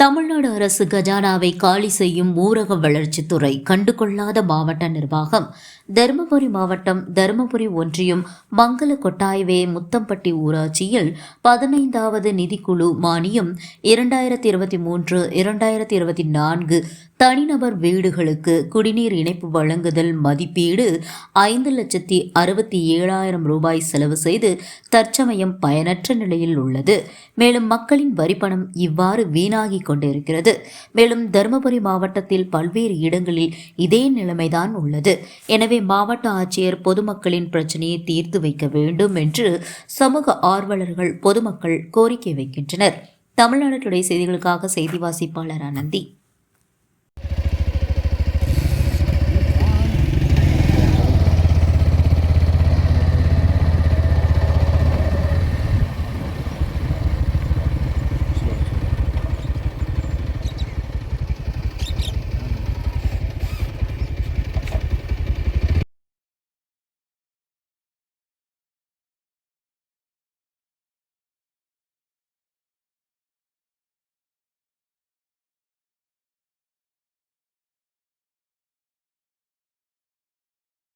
தமிழ்நாடு அரசு கஜானாவை காலி செய்யும் ஊரக வளர்ச்சித்துறை கண்டுகொள்ளாத மாவட்ட நிர்வாகம் தருமபுரி மாவட்டம் தருமபுரி ஒன்றியம் மங்கள கொட்டாய்வே முத்தம்பட்டி ஊராட்சியில் பதினைந்தாவது நிதிக்குழு மானியம் இரண்டாயிரத்தி இருபத்தி மூன்று இரண்டாயிரத்தி இருபத்தி நான்கு தனிநபர் வீடுகளுக்கு குடிநீர் இணைப்பு வழங்குதல் மதிப்பீடு ஐந்து லட்சத்தி அறுபத்தி ஏழாயிரம் ரூபாய் செலவு செய்து தற்சமயம் பயனற்ற நிலையில் உள்ளது. மேலும் மக்களின் வரிப்பணம் இவ்வாறு வீணாகி கொண்டிருக்கிறது. மேலும் தருமபுரி மாவட்டத்தில் பல்வேறு இடங்களில் இதே நிலைமைதான் உள்ளது. எனவே மாவட்ட ஆட்சியர் பொதுமக்களின் பிரச்சனையை தீர்த்து வைக்க வேண்டும் என்று சமூக ஆர்வலர்கள் பொதுமக்கள் கோரிக்கை வைக்கின்றனர். தமிழ்நாடு டுடே செய்திகளுக்காக செய்தி வாசிப்பாளர் அனந்தி